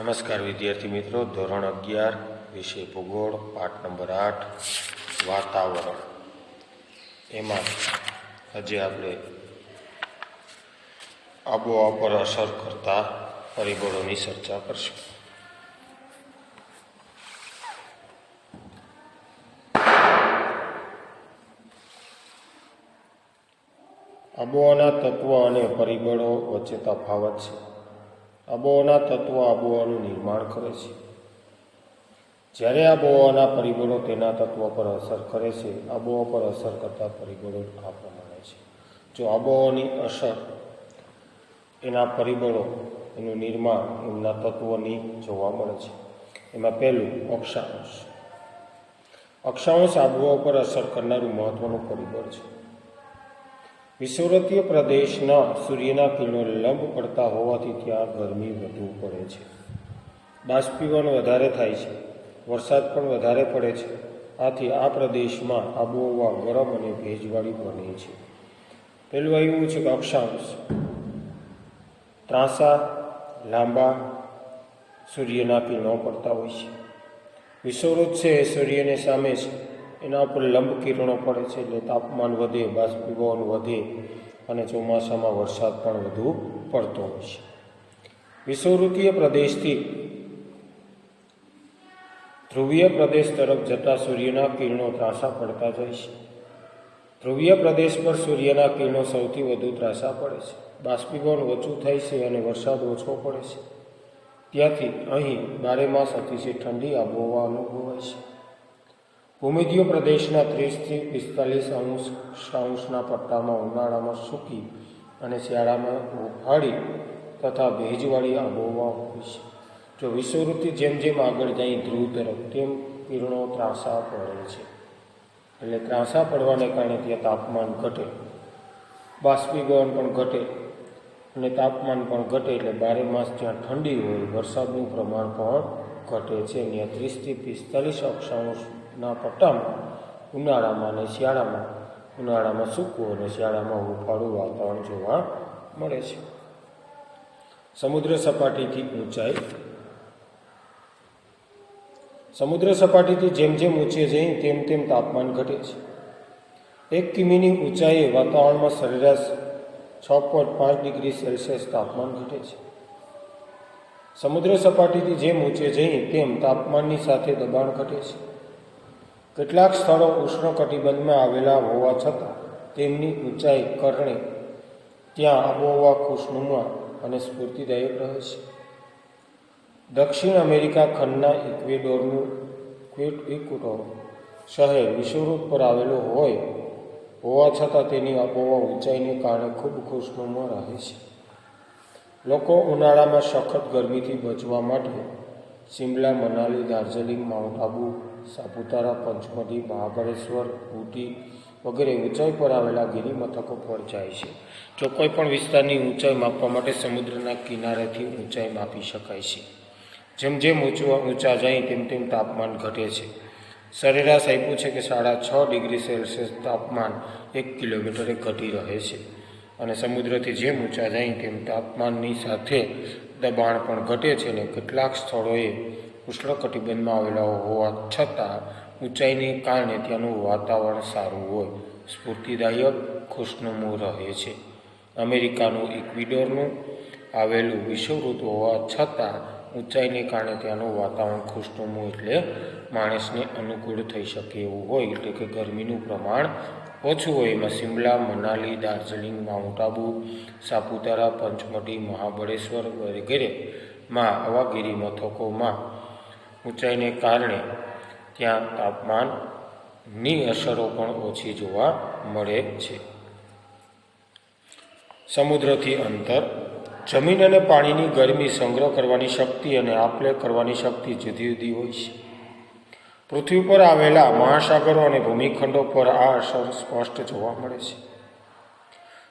નમસ્કાર વિદ્યાર્થી મિત્રો, ધોરણ અગિયાર, વિષય ભૂગોળ, પાઠ નંબર આઠ, વાતાવરણ. એમાં આજે આપણે આબોહવા પર અસર કરતા પરિબળોની ચર્ચા કરશું. આબોહવાના તત્વ અને પરિબળો વચ્ચે તફાવત છે. આબોહવાના તત્વો આબોહવાનું નિર્માણ કરે છે. જ્યારે આબોહવાના પરિબળો તેના તત્વો પર અસર કરે છે આબોહવા પર અસર કરતા પરિબળો આ પ્રમાણે છે. જો આબોહવાની અસર એના પરિબળો એનું નિર્માણ એમના તત્વોની જોવા મળે છે. એમાં પહેલું અક્ષાંશ. અક્ષાંશ આબોહવા પર અસર કરનારું મહત્વનું પરિબળ છે. વિષુવવૃત્તીય પ્રદેશના સૂર્યના કિરણો લંબ પડતા હોવાથી ત્યાં ગરમી વધુ પડે છે. બાષ્પીભવન વધારે થાય છે. વરસાદ પણ વધારે પડે છે. આથી આ પ્રદેશમાં આબોહવા ગરમ અને ભેજવાળી બને છે. પહેલું આવ્યું છે કે અક્ષાંશ. ત્રાંસા લાંબા સૂર્યના કિરણો પડતા હોય છે. વિષુવવૃત્ત છે સૂર્યની સામે છે. એના ઉપર લંબ કિરણો પડે છે એટલે તાપમાન વધે, બાષ્પીભવન વધે અને ચોમાસામાં વરસાદ પણ વધુ પડતો હોય છે. વિષુવૃત્તીય પ્રદેશથી ધ્રુવીય પ્રદેશ તરફ જતા સૂર્યના કિરણો ત્રાસા પડતા જાય છે. ધ્રુવીય પ્રદેશ પર સૂર્યના કિરણો સૌથી વધુ ત્રાસા પડે છે. બાષ્પીભવન ઓછું થાય છે અને વરસાદ ઓછો પડે છે. ત્યાંથી અહીં બારે માસ અતિશય ઠંડી આબોહવા અનુભવાય છે. ભૂમિધ્ય પ્રદેશના ત્રીસથી પિસ્તાલીસ અંશ અંશના પટ્ટામાં ઉનાળામાં સૂકી અને શિયાળામાં ઉફાળી તથા ભેજવાળી આબોહવા હોય છે. જો વિષુવૃત્તિ જેમ જેમ આગળ જાય, ધ્રુવ તરફ, તેમ કિરણો ત્રાંસા પડે છે. એટલે ત્રાંસા પડવાને કારણે ત્યાં તાપમાન ઘટે. બાષ્પીભવન પણ ઘટે અને તાપમાન પણ ઘટે એટલે બારે માસ જ્યાં ઠંડી હોય, વરસાદનું પ્રમાણ પણ ઘટે છે. ત્યાં ત્રીસથી પિસ્તાલીસ અક્ષાંશના પટ્ટામાં, ઉનાળામાં અને શિયાળામાં. ઉનાળામાં સૂકવું અને શિયાળામાં હુંફાળું વાતાવરણ જોવા મળે છે. સમુદ્ર સપાટીથી ઊંચાઈ. સમુદ્ર સપાટીથી જેમ જેમ ઊંચે જઈએ તેમ તેમ તાપમાન ઘટે છે. એક કિમીની ઊંચાઈએ વાતાવરણમાં સરેરાશ છ પોઈન્ટ પાંચ ડિગ્રી સેલ્સિયસ તાપમાન ઘટે છે. સમુદ્ર સપાટીથી જેમ ઊંચે જઈએ તેમ તાપમાનની સાથે દબાણ ઘટે છે. કેટલાક સ્થળો ઉષ્ણકટિબંધમાં આવેલા હોવા છતાં તેમની ઊંચાઈ કરણે ત્યાં આબોહવા ખુશનુમા અને સ્ફૂર્તિદાયક રહે છે. દક્ષિણ અમેરિકા ખંડના ઇક્વેડોરનું ક્વેટ ઇક્વેડોર શહેર વિષુવવૃત્ત પર આવેલું હોય, હોવા છતાં તેની આબોહવા ઊંચાઈને કારણે ખૂબ ખુશનુમા રહે છે. લોકો ઉનાળામાં સખત ગરમીથી બચવા માટે શિમલા, મનાલી, દાર્જિલિંગ, માઉન્ટ આબુ, સાપુતારા, પંચમઢી, મહાબળેશ્વર ઊટી વગેરે ઊંચાઈ પર આવેલા ગિરિમથકો પર જાય છે. જો કોઈ પણ વિસ્તારની ઊંચાઈ માપવા માટે સમુદ્રના કિનારેથી ઊંચાઈ માપી શકાય છે. જેમ જેમ ઊંચવા ઊંચા જાય તેમ તેમ તાપમાન ઘટે છે. સરેરાશ આપ્યું છે કે સાડા છ ડિગ્રી સેલ્સિયસ તાપમાન એક કિલોમીટરે ઘટી રહે છે. અને સમુદ્રથી જેમ ઊંચા જાય તેમ તાપમાનની સાથે દબાણ પણ ઘટે છે અને કેટલાક સ્થળોએ ઉષ્ણકટિબંધમાં આવેલા હોવા છતાં ઊંચાઈને કારણે ત્યાંનું વાતાવરણ સારું હોય. સ્ફૂર્તિદાયક ખુશનુમું રહે છે. અમેરિકાનું ઇક્વિડોરનું આવેલું વિષુવવૃત્ત હોવા છતાં ઊંચાઈને કારણે ત્યાંનું વાતાવરણ ખુશનુમું એટલે માણસને અનુકૂળ થઈ શકે એવું હોય, એટલે કે ગરમીનું પ્રમાણ ઓછું હોય એમાં શિમલા, મનાલી, દાર્જિલિંગ, માઉન્ટ આબુ, સાપુતારા, પંચમઢી, મહાબળેશ્વર વગેરેમાં આવા ગિરિમથકોમાં ઊંચાઈને કારણે ત્યાં તાપમાનની અસરો પણ ઓછી જોવા મળે છે. સમુદ્રથી અંતર, જમીન અને પાણીની ગરમી સંગ્રહ કરવાની શક્તિ અને આપલે કરવાની શક્તિ જુદી જુદી હોય છે. પૃથ્વી પર આવેલા મહાસાગરો અને ભૂમિખંડો પર આ અસર સ્પષ્ટ જોવા મળે છે.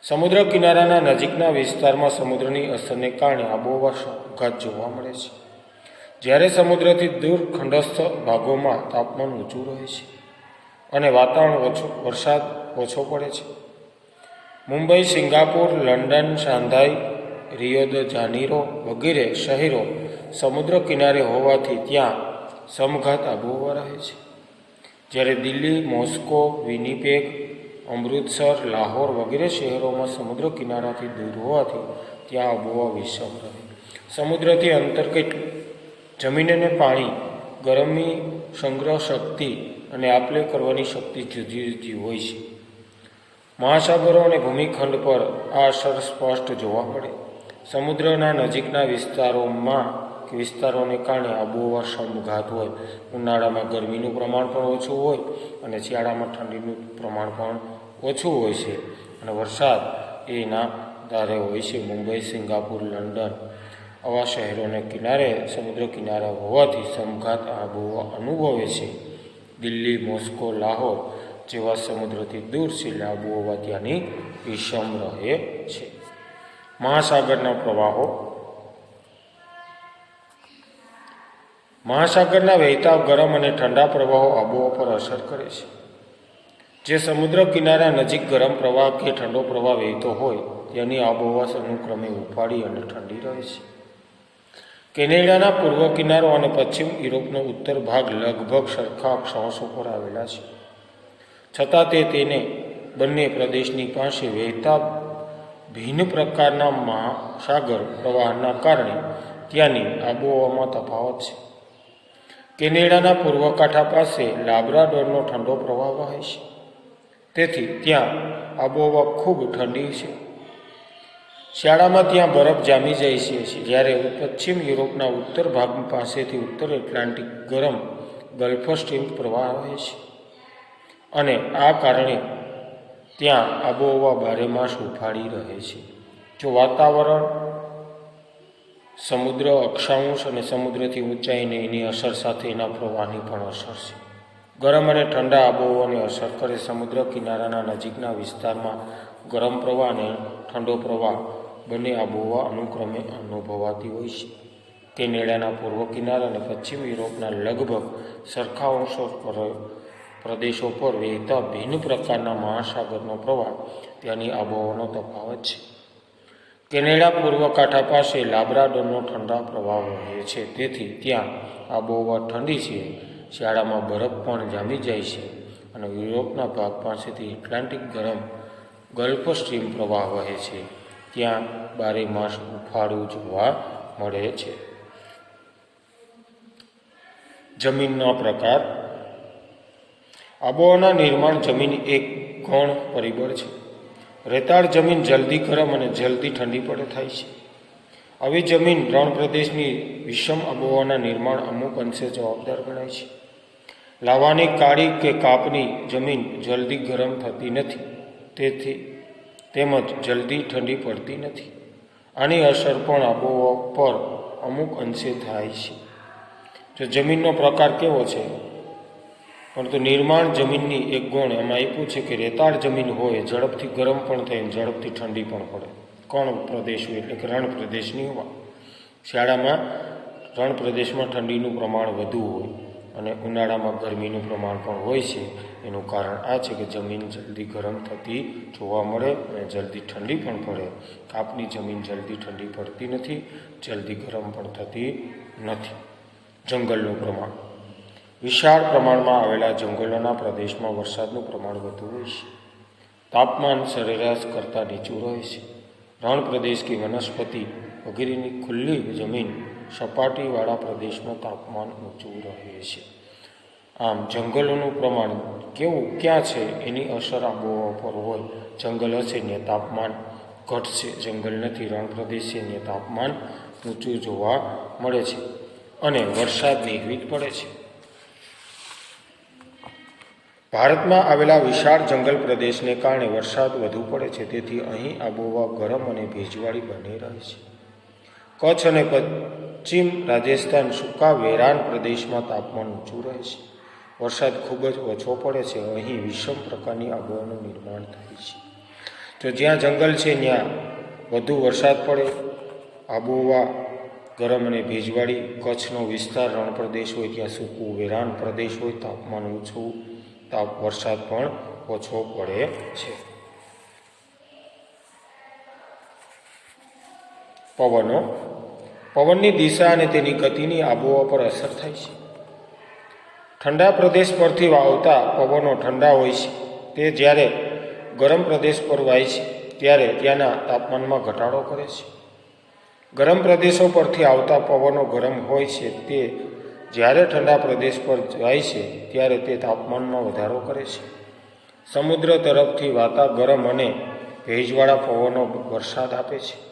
સમુદ્ર કિનારાના નજીકના વિસ્તારમાં સમુદ્રની અસરને કારણે આબોહવા ઘાત જોવા મળે છે. જ્યારે સમુદ્રથી દૂર ખંડસ્થ ભાગોમાં તાપમાન ઊંચું રહે છે અને વાતાવરણ ઓછું, વરસાદ ઓછો પડે છે. Mumbai, Singapore, London, Shanghai, Rio de Janeiro વગેરે શહેરો સમુદ્ર કિનારે હોવાથી ત્યાં સમઘાત આબોહવા રહે છે. જ્યારે દિલ્હી, મોસ્કો, વિનીપેગ, અમૃતસર, લાહોર વગેરે શહેરોમાં સમુદ્ર કિનારાથી દૂર હોવાથી ત્યાં આબોહવા વિષમ રહે. સમુદ્રથી અંતર કેટલું જમીન અને પાણી, ગરમી, સંગ્રહ શક્તિ અને આપલે કરવાની શક્તિ જુદી જુદી હોય છે. મહાસાગરો અને ભૂમિખંડ પર આ અસર સ્પષ્ટ જોવા મળે. સમુદ્રના નજીકના વિસ્તારોમાં વિસ્તારોને કારણે આબોહવા સમઘાત હોય. ઉનાળામાં ગરમીનું પ્રમાણ પણ ઓછું હોય અને શિયાળામાં ઠંડીનું પ્રમાણ પણ ઓછું હોય છે. અને વરસાદ એના ધારે હોય છે. મુંબઈ, સિંગાપુર, લંડન આવા શહેરોને કિનારે, સમુદ્ર કિનારા હોવાથી સમઘાત આબોહવા અનુભવે છે. દિલ્હી, મોસ્કો, લાહોર જેવા સમુદ્રથી દૂર એટલે આબોહવા ત્યાંની વિષમ રહે છે. મહાસાગરના પ્રવાહો મહાસાગરના વહેતા ગરમ અને ઠંડા પ્રવાહો આબોહવા પર અસર કરે છે. જે સમુદ્ર કિનારા નજીક ગરમ પ્રવાહ કે ઠંડો પ્રવાહ વહેતો હોય, તેની આબોહવા અનુક્રમે ઉપાડી અને ઠંડી રહે છે. કેનેડાના પૂર્વ કિનારો અને પશ્ચિમ યુરોપનો ઉત્તર ભાગ લગભગ સરખા અક્ષાંશો પર આવેલા છે. છતાં તે તેને બંને પ્રદેશની પાસે વહેતા ભિન્ન પ્રકારના મહાસાગર પ્રવાહના કારણે ત્યાંની આબોહવામાં તફાવત છે. કેનેડાના પૂર્વ કાંઠા પાસે લાબ્રાડોરનો ઠંડો પ્રવાહ વહે છે. તેથી ત્યાં આબોહવા ખૂબ ઠંડી છે. શિયાળામાં ત્યાં બરફ જામી જાય છે જ્યારે પશ્ચિમ યુરોપના ઉત્તર ભાગ પાસેથી ઉત્તર એટલાન્ટિક ગરમ ગલ્ફ સ્ટ્રીમ પ્રવાહ વહે છે. અને આ કારણે ત્યાં આબોહવા બારેમાસ ઉફાળી રહે છે. જો વાતાવરણ સમુદ્ર અક્ષાંશ અને સમુદ્રથી ઊંચાઈને એની અસર સાથે એના પ્રવાહની પણ અસર છે. ગરમ અને ઠંડા આબોહવાને અસર કરે સમુદ્ર કિનારાના નજીકના વિસ્તારમાં ગરમ પ્રવાહ અને ઠંડો પ્રવાહ બંને આબોહવા અનુક્રમે અનુભવાતી હોય છે. કેનેડાના પૂર્વ કિનારા અને પશ્ચિમ યુરોપના લગભગ સરખા અંશો પર પ્રદેશો પર વહેતા ભિન્ન પ્રકારના મહાસાગરનો પ્રવાહ ત્યાંની આબોહવાનો તફાવત છે. કેનેડા પૂર્વ કાંઠા પાસે લાબ્રાડોરનો ઠંડા પ્રવાહ વહે છે. તેથી ત્યાં આબોહવા ઠંડી છે. શિયાળામાં બરફ પણ જામી જાય છે અને યુરોપના ભાગ પાસેથી એટલાન્ટિક ગરમ ગલ્ફ સ્ટ્રીમ પ્રવાહ વહે છે. ત્યાં બારે માસ ઉફાળું જોવા મળે છે. જમીનનો પ્રકાર. આબોહવાના નિર્માણ જમીન એક ગૌણ પરિબળ છે. રેતાળ જમીન જલ્દી ગરમ અને જલ્દી ઠંડી પડે થાય છે. આવી જમીન રણ પ્રદેશની વિષમ આબોહવાના નિર્માણ અમુક અંશે જવાબદાર ગણાય છે. લાવાની કાળી કે કાપની જમીન જલ્દી ગરમ થતી નથી, તેથી તેમજ જલ્દી ઠંડી પડતી નથી. આની અસર પણ આબોહવા પર અમુક અંશે થાય છે. જો જમીનનો પ્રકાર કેવો છે? પરંતુ નિર્માણ જમીનની એક ગુણ એમાં આપ્યું છે કે રેતાળ જમીન હોય, ઝડપથી ગરમ પણ થાય અને ઝડપથી ઠંડી પણ પડે. કોણ પ્રદેશ હોય? એટલે કે રણ પ્રદેશની હોવા. શિયાળામાં રણ પ્રદેશમાં ઠંડીનું પ્રમાણ વધુ હોય અને ઉનાળામાં ગરમીનું પ્રમાણ પણ હોય છે. એનું કારણ આ છે કે જમીન જલ્દી ગરમ થતી જોવા મળે અને જલ્દી ઠંડી પણ પડે. કાપની જમીન જલ્દી ઠંડી પડતી નથી, જલ્દી ગરમ પણ થતી નથી. જંગલનું પ્રમાણ. વિશાળ પ્રમાણમાં આવેલા જંગલોના પ્રદેશમાં વરસાદનું પ્રમાણ વધુ હોય છે. તાપમાન સરેરાશ કરતાં નીચું રહે છે. રણ પ્રદેશ કે વનસ્પતિ વગેરેની ખુલ્લી જમીન સપાટીવાળા પ્રદેશમાં તાપમાન ઊંચું રહે છે. આમ જંગલોનું પ્રમાણ કેવું ક્યાં છે એની અસર આબોહવા પર હોય. જંગલ હશે ને તાપમાન ઘટશે. જંગલ નથી, રણ પ્રદેશ છે ને તાપમાન ઊંચું જોવા મળે છે અને વરસાદ નિર્વિત પડે છે. ભારતમાં આવેલા વિશાળ જંગલ પ્રદેશને કારણે વરસાદ વધુ પડે છે, તેથી અહીં આબોહવા ગરમ અને ભેજવાળી બની રહે છે. કચ્છ અને પશ્ચિમ રાજસ્થાન સૂકા વેરાન પ્રદેશમાં તાપમાન ઊંચું રહે છે. વરસાદ ખૂબ જ ઓછો પડે છે, અહીં વિષમ પ્રકારની આબોહવાનું નિર્માણ થાય છે. તો જ્યાં જંગલ છે, ત્યાં વધુ વરસાદ પડે, આબોહવા ગરમ અને ભેજવાળી કચ્છનો વિસ્તાર રણ પ્રદેશ હોય, ત્યાં સૂકું વેરાન પ્રદેશ હોય, તાપમાન ઓછું તાપ વરસાદ પણ ઓછો પડે છે. પવનો. પવનની દિશા અને તેની ગતિની આબોહવા પર અસર થાય છે. ઠંડા પ્રદેશ પરથી વાવતા પવનો ઠંડા હોય છે. તે જ્યારે ગરમ પ્રદેશ પર વાય છે, ત્યારે ત્યાંના તાપમાનમાં ઘટાડો કરે છે. ગરમ પ્રદેશો પરથી આવતા પવનો ગરમ હોય છે, તે જ્યારે ઠંડા પ્રદેશ પર જાય છે, ત્યારે તે તાપમાનમાં વધારો કરે છે. સમુદ્ર તરફથી વાતા ગરમ અને ભેજવાળા પવનો વરસાદ આપે છે.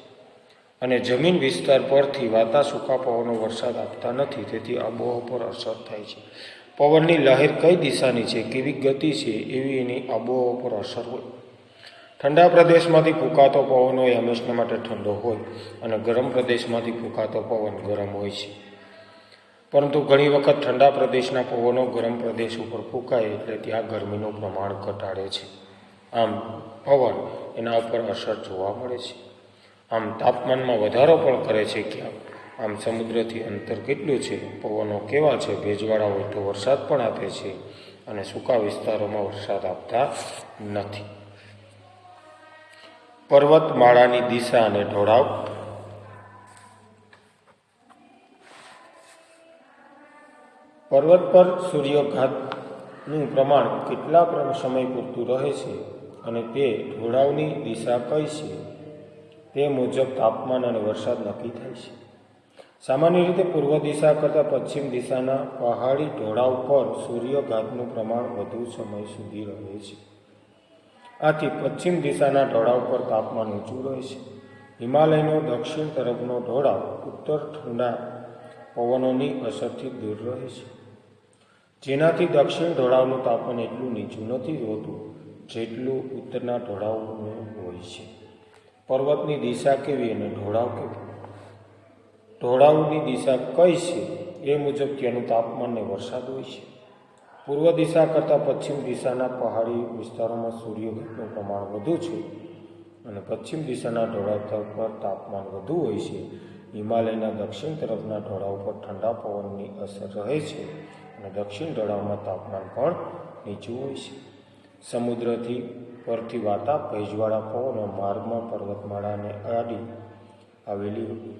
અને જમીન વિસ્તાર પરથી વાતા સૂકા પવનો વરસાદ આપતા નથી, તેથી આબોહવા પર અસર થાય છે. પવનની લહેર કઈ દિશાની છે, કેવી ગતિ છે, એવી એની આબોહવા પર અસર હોય. ઠંડા પ્રદેશમાંથી ફૂંકાતો પવન હોય, હંમેશને માટે ઠંડો હોય. અને ગરમ પ્રદેશમાંથી ફૂંકાતો પવન ગરમ હોય છે. પરંતુ ઘણી વખત ઠંડા પ્રદેશના પવનો ગરમ પ્રદેશ ઉપર ફૂંકાય એટલે ત્યાં ગરમીનું પ્રમાણ ઘટાડે છે. આમ, પવન એના ઉપર અસર જોવા મળે છે. આમ, તાપમાનમાં વધારો પણ કરે છે ક્યાં? આમ, સમુદ્રથી અંતર કેટલું છે? પવનો કેવા છે? ભેજવાળા હોય તો વરસાદ પણ આપે છે અને સૂકા વિસ્તારોમાં વરસાદ આપતા નથી. પર્વતમાળાની દિશા અને ઢોળાવ પર્વત પર સૂર્યઘાતનું પ્રમાણ કેટલા સમય પૂરતું રહે છે અને તે ઢોળાવની દિશા કઈ છે તે મુજબ તાપમાન અને વરસાદ નક્કી થાય છે. સામાન્ય રીતે પૂર્વ દિશા કરતાં પશ્ચિમ દિશાના પહાડી ઢોળાવ પર સૂર્યઘાતનું પ્રમાણ વધુ સમય સુધી રહે છે. આથી પશ્ચિમ દિશાના ઢોળાવ પર તાપમાન ઊંચું રહે છે. હિમાલયનો દક્ષિણ તરફનો ઢોળાવ ઉત્તર ઠંડા પવનોની અસરથી દૂર રહે છે. જેનાથી દક્ષિણ ઢોળાવનું તાપમાન એટલું નીચું નથી હોતું જેટલું ઉત્તરના ઢોળાવનું હોય છે. પર્વતની દિશા કેવી અને ઢોળાવ કેવી? ઢોળાવની દિશા કઈ છે એ મુજબ ત્યાંનું તાપમાન ને વરસાદ હોય છે. પૂર્વ દિશા કરતાં પશ્ચિમ દિશાના પહાડી વિસ્તારોમાં સૂર્યઘટનું પ્રમાણ વધુ છે અને પશ્ચિમ દિશાના ઢોળાવ પર તાપમાન વધુ હોય છે. હિમાલયના દક્ષિણ તરફના ઢોળાવ પર ઠંડા પવનની અસર રહે છે. અને દક્ષિણ ઢોળાવમાં તાપમાન પણ નીચું હોય છે. સમુદ્રથી પરથી વાતા ભેજવાળા પવનો માર્ગમાં પર્વતમાળાને આડી આવેલી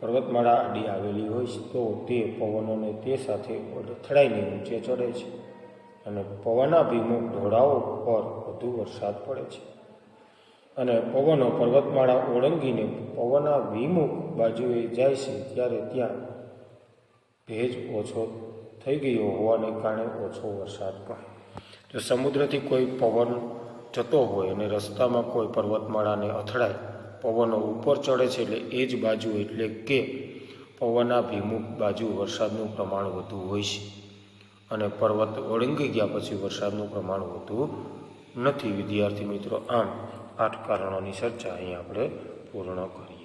પર્વતમાળા આડી આવેલી હોય છે તો તે પવનોને તે સાથે અથડાઈને ઊંચે ચડે છે અને પવનાભિમુખ ઢોળાવો પર વધુ વરસાદ પડે છે. અને પવનો પર્વતમાળા ઓળંગીને પવનાભિમુખ બાજુએ જાય છે ત્યારે ત્યાં ભેજ ઓછો થઈ ગયો હોવાને કારણે ઓછો વરસાદ પડે. જો સમુદ્રથી કોઈ પવન જતો હોય અને રસ્તામાં કોઈ પર્વતમાળાને અથડાય, પવનો ઉપર ચડે છે એટલે એ જ બાજુ એટલે કે પવનાભિમુખ બાજુ વરસાદનું પ્રમાણ વધુ હોય છે. અને પર્વત ઓળંગી ગયા પછી વરસાદનું પ્રમાણ વધુ નથી. વિદ્યાર્થી મિત્રો, આમ આઠ કારણોની ચર્ચા અહીં આપણે પૂર્ણ કરી.